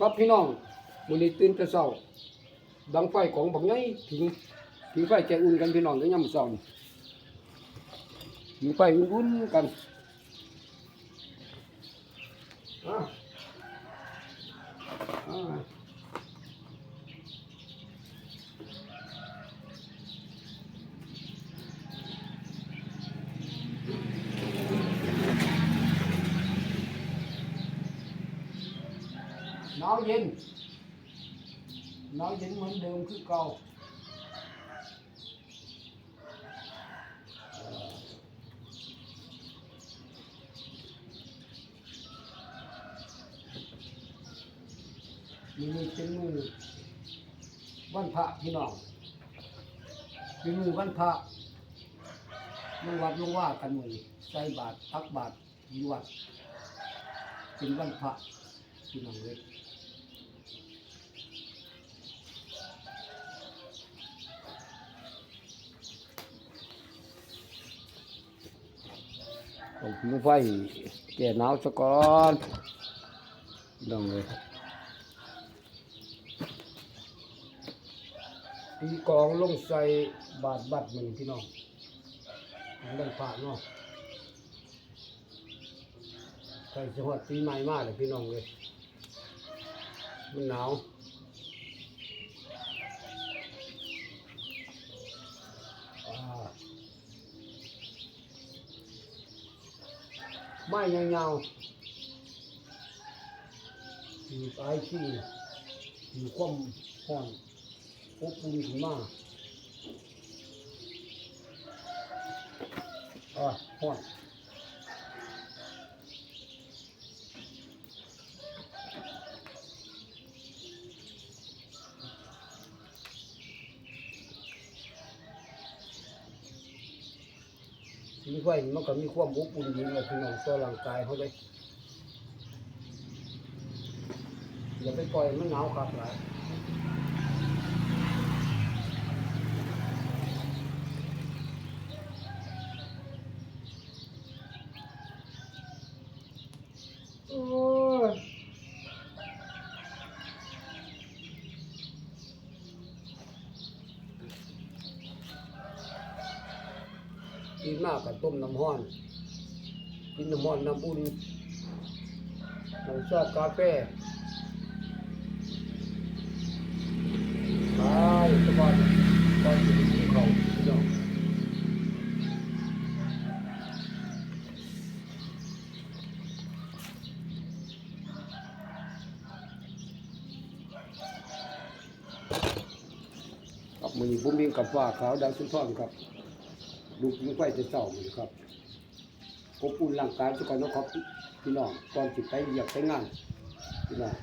ครับพี่น้องมื้อนี้ตื่นแต่เช้าดังไฟของบักไงถึงถึงไฟแกอุ่นกันพี่น้องก็ยามมื้อเช้านี่ถึงไฟอุ่นๆกันอะอ่า หนาวเย็นหนาวเย็นเหมือนเดิมคือเก่ามือนี้เป็นมือวันพระพี่น้องเป็นมือวันพระมือวัดลงว่ากันมือนี้ใส่บาตรตักบาตรยู่วัดเป็นวันพระพี่น้องเลย ผมผิวไฟแก่หนาวซะก่อนพี่น้องเลยตีกองลงใส่บาทบัตรหนึ่งพี่น้องเรื่องผ่าเนาะใส่จังหวัดปีใหม่มากเลยพี่น้องเลยมันหนาวอ่า ไม้ยาวๆอยู่ปลายที่อยู่ความห้อนอบอุ่นขึ้นมาอะห้อน มีไฟมันก็มีความอบอุ่นดีเลยพี่น้องตัวร่างกายเขาเลยอย่าไปปล่อยมันหนาวครับหลายโอ้ กินมากกับต้มน้ำห้อน กินน้ำห้อนน้ำอุ่นน้ำชอบกาแฟไปสบายสบายกินข้าพี่น้องครับมือนี้ผมมีกับฟ้าขาวดังสุนทรครับ ดูกินไฟจะเศร้ามือครับกบปูนร่างกายทุกคนนะครับพี่น้องก่อนสิไปเหยียบไปงานพี่น้อง